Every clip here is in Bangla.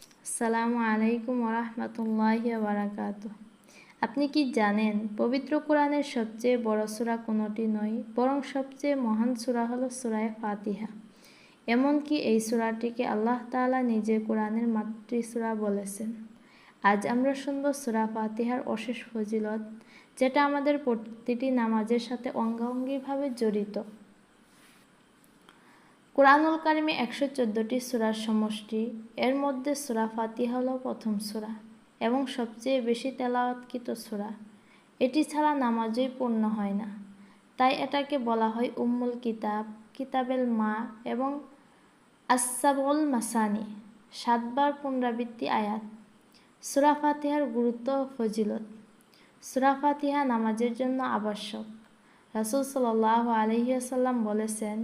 আসসালামু আলাইকুম ওরহমতুল্লাহ বারাকাত আপনি কি জানেন, পবিত্র কোরআনের সবচেয়ে বড় সূরা কোনোটি নয়, বরং সবচেয়ে মহান সূরা হলো সূরায়ে ফাতিহা। এমনকি এই সূরাটিকে আল্লাহ তাআলা নিজে কোরআনের মাতৃসূরা বলেছেন। আজ আমরা শুনব সূরা ফাতিহার অশেষ ফজিলত, যেটা আমাদের প্রতিটি নামাজের সাথে অঙ্গাঙ্গিভাবে জড়িত। কোরআনুল কারিমে একশো চোদ্দোটি সুরার সমষ্টি, এর মধ্যে সুরা ফাতিহা হল প্রথম সুরা এবং সবচেয়ে বেশি তেলাওয়াতকৃত সুরা। এটি ছাড়া নামাজই পূর্ণ হয় না। তাই এটাকে বলা হয় উম্মুল কিতাব, কিতাবেল মা এবং আসাবল মাসানি, সাতবার পুনরাবৃত্তি আয়াত। সুরা ফাতিহার গুরুত্ব ফজিলত। সুরা ফাতিহা নামাজের জন্য আবশ্যক। রাসুল সাল্লাহ আলহিয়াসাল্লাম বলেছেন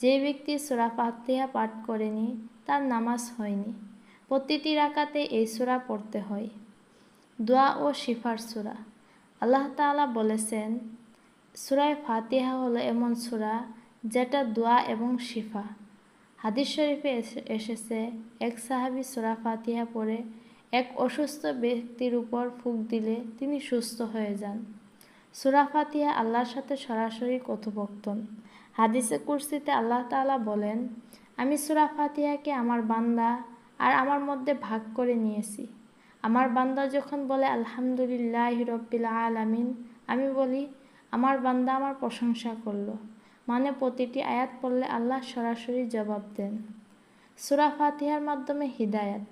যে ব্যক্তি সুরা ফাতিহা পাঠ করেনি, তার নামাজ হয়নি। প্রতিটি রাকাতে এই সুরা পড়তে হয়। দোয়া ও শিফার সুরা। আল্লাহ তাআলা বলেছেন, সুরায় ফাতিহা হলো এমন সুরা যেটা দোয়া এবং শিফা। হাদিস শরীফে এসেছে, এক সাহাবি সুরা ফাতিহা পড়ে এক অসুস্থ ব্যক্তির উপর ফুক দিলে তিনি সুস্থ হয়ে যান। সুরা ফাতিহা আল্লাহর সাথে সরাসরি কথোপকথন। হাদিসে কুরসিতে আল্লাহ তাআলা বলেন, আমি সুরা ফাতিহাকে আমার বান্দা আর আমার মধ্যে ভাগ করে নিয়েছি। আমার বান্দা যখন বলে, আলহামদুলিল্লাহ রব্বিল আলামিন আমি বলি, আমার বান্দা আমার প্রশংসা করল। মানে প্রতিটি আয়াত পড়লে আল্লাহ সরাসরি জবাব দেন। সুরা ফাতিহার মাধ্যমে হিদায়াত।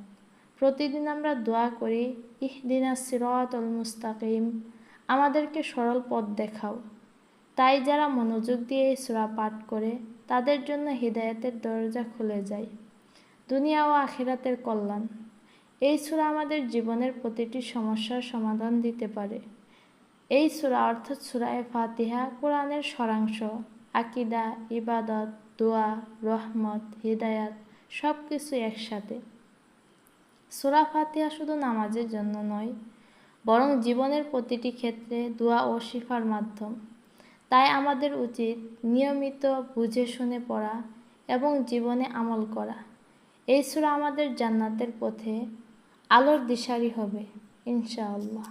প্রতিদিন আমরা দোয়া করি ইহদিনা সিরাত মুস্তাকিম আমাদেরকে সরল পথ দেখাও। তাই যারা মনোযোগ দিয়ে এই সুরা পাঠ করে, তাদের জন্য হৃদায়তের দরজা খুলে যায়। দুনিয়া ও আখিরাতের কল্যাণ। এই সুরা আমাদের জীবনের প্রতিটি সমস্যার সমাধান দিতে পারে। এই সুরা অর্থাৎ সুরায় ফাতিহা কোরআনের সরাংশ। আকিদা, ইবাদত, দোয়া, রহমত, হৃদায়াত সব কিছু একসাথে। সুরা ফাতিহা শুধু নামাজের জন্য নয়, বরং জীবনের প্রতিটি ক্ষেত্রে দোয়া ও শিফার মাধ্যম। তাই আমাদের উচিত নিয়মিত বুঝে শুনে পড়া এবং জীবনে আমল করা। এই সুরা আমাদের জান্নাতের পথে আলোর দিশারি হবে, ইনশাআল্লাহ।